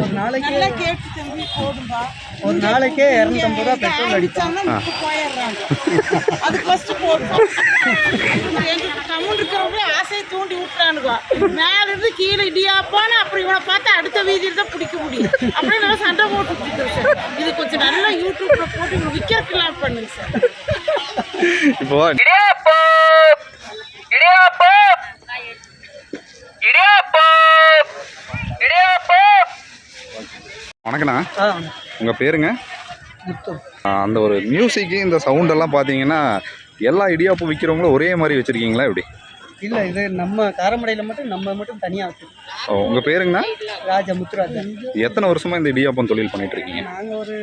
ஒரு நாளைக்கு ஒரு நாளைக்கே இரநூத்தம்பது ரூபா பெட்ரோல் போயிடுறாங்க. அது ஃபர்ஸ்ட் போடுவோம் இருக்கிறவங்க ஆசையை தூண்டி விட்டுறானுங்க. மேல இருந்து கீழே இடியாப்பான்னு அப்புறம் இவனை பார்த்து அடுத்த வீதியில் தான் பிடிக்க முடியும். அப்படியே நல்லா சண்டை போட்டு சார் இது கொஞ்சம் நல்லா யூடியூப்ல போட்டு இவங்க விற்கிறதுலாம் பண்ணுங்க சார். இப்போ வணக்கண்ணா உங்கள் பேருங்க? அந்த ஒரு மியூசிக்கு இந்த சவுண்டெல்லாம் பார்த்தீங்கன்னா எல்லா இடியாப்பம் விற்கிறவங்களும் ஒரே மாதிரி வச்சுருக்கீங்களா எப்படி? இல்லை இது நம்ம காரமடையில் மட்டும் நம்ம மட்டும் தனியாக வச்சுருக்கோம். ஓ உங்கள் பேருங்கண்ணா? ராஜா முத்துராஜன் எத்தனை வருஷமாக இந்த இடியாப்பம் தொழில் பண்ணிட்டு இருக்கீங்க நாங்கள் ஒரு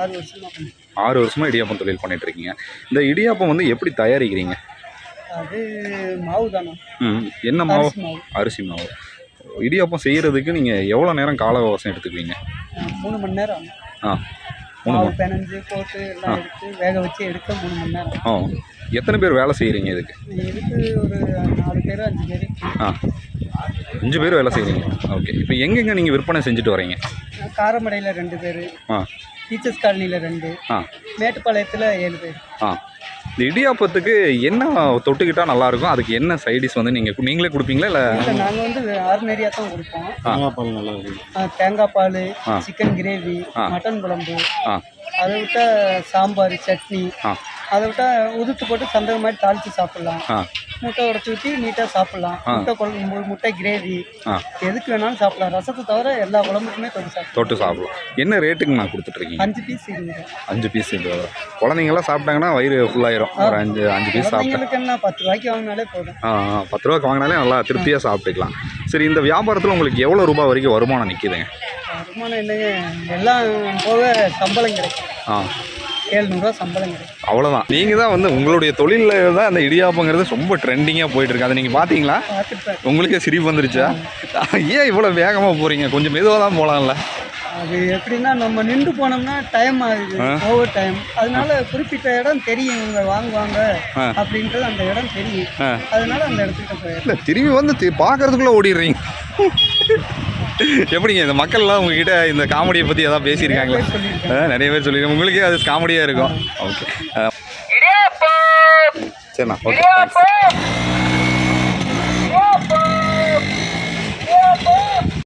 ஆறு வருஷமா பண்ணோம் ஆறு வருஷமாக இடியாப்பம் தொழில் பண்ணிட்டு இருக்கீங்க இந்த இடியாப்பம் வந்து எப்படி தயாரிக்கிறீங்க? அது மாவு தானே ம் என்ன மாவு. அரிசி மாவு. இடியாப்பம் செய்கிறதுக்கு நீங்கள் எவ்வளோ நேரம் கால அவகாசம் எடுத்துக்குவீங்க? மூணு மணி நேரம். ஆ மூணு மணி. பிணைஞ்சு போட்டு எல்லாம் எடுத்து வேக வச்சு எடுக்க மூணு மணி நேரம். ஆ எத்தனை பேர் வேலை செய்கிறீங்க இதுக்கு? இதுக்கு ஒரு நாலு பேர் அஞ்சு பேர்? ஆ அஞ்சு பேர் வேலை செய்கிறீங்க ஓகே. இப்போ எங்கெங்கே நீங்கள் விற்பனை செஞ்சுட்டு வரீங்க காரமடையில் ரெண்டு பேர். ஆ. டீச்சர்ஸ் காலனியில் ரெண்டு. ஆ. மேட்டுப்பாளையத்தில் ஏழு பேர். ஆ. இந்த இடியாப்பத்துக்கு என்ன தொட்டுக்கிட்டால் நல்லாயிருக்கும்? அதுக்கு என்ன சைடிஷ் வந்து நீங்கள் நீங்களே கொடுப்பீங்களா? இல்லை நாங்கள் வந்து ஆர்டினரியாக தான் கொடுப்போம். ஆ. ஆ, தேங்காய் பால். Chicken gravy. மட்டன் குழம்பு ஆ. அதை விட்டா சாம்பார் சட்னி ஆ. அதை விட்டா உதுத்து போட்டு சந்தக மாதிரி தாளித்து சாப்பிட்லாம். முட்டை உடச்சி ஊற்றி நீட்டாக சாப்பிட்லாம். முட்டை குழம்பு முட்டை கிரேவி எதுக்கு வேணாலும் சாப்பிடலாம். ரசத்தை தவிர எல்லா குழம்புக்குமே தொட்டு சாப்பிடலாம். தொட்டு சாப்பிடலாம். என்ன ரேட்டுக்கு நான் கொடுத்துட்ருக்கீங்க? அஞ்சு பீஸ் அஞ்சு பீஸ் குழந்தைங்களாம் சாப்பிட்டாங்கன்னா வயிறு ஃபுல்லாயிரும் ஒரு அஞ்சு அஞ்சு பீஸ் குழந்தைங்களுக்கு என்ன பத்து ரூபாய்க்கு வாங்கினாலே போதும். பத்து ரூபாய்க்கு வாங்கினாலே நல்லா திருப்தியாக சாப்பிட்டுக்கலாம். சரி இந்த வியாபாரத்தில் உங்களுக்கு எவ்வளோ ரூபாய் வரைக்கும் வருமானம் நிற்கிதுங்க வருமானம் என்னங்க எல்லாம் போக சம்பளம் கிடைக்கும். ஆ. ஏழ்நூறுவா சம்பளம் கிடைக்கும். அவ்வளோதான் நீங்கள் தான் வந்து உங்களுடைய தொழிலில் தான் அந்த இடியாப்பங்கிறது ரொம்ப ட்ரெண்டிங்காக போயிட்டு இருக்கு. அதை நீங்கள் பார்த்தீங்களா உங்களுக்கே சிரிப்பு வந்துருச்சா? ஏன் இவ்வளோ வேகமாக போகிறீங்க கொஞ்சம் மெதுவாக தான் போகலாம்ல அது எப்படின்னா நம்ம நின்று போனோம்னா டைம் ஆகுது. ஓவர் டைம் அதனால குறிப்பிட்ட இடம் தெரியும். இவங்க வாங்குவாங்க. அப்படின்றது அந்த இடம் தெரியும். அதனால அந்த இடத்துக்கு போயிடும் இல்லை திரும்பி வந்து பார்க்கறதுக்குள்ளே ஓடிடுறீங்க. எப்படிங்க இந்த மக்கள்லாம் உங்ககிட்ட இந்த காமெடியை பற்றி எதாவது பேசியிருக்காங்களா? நிறைய பேர் சொல்லியிருக்காங்க. உங்களுக்கே அது காமெடியாக இருக்கும். ஓகே சரிண்ணா ஓகே தேங்க்ஸ்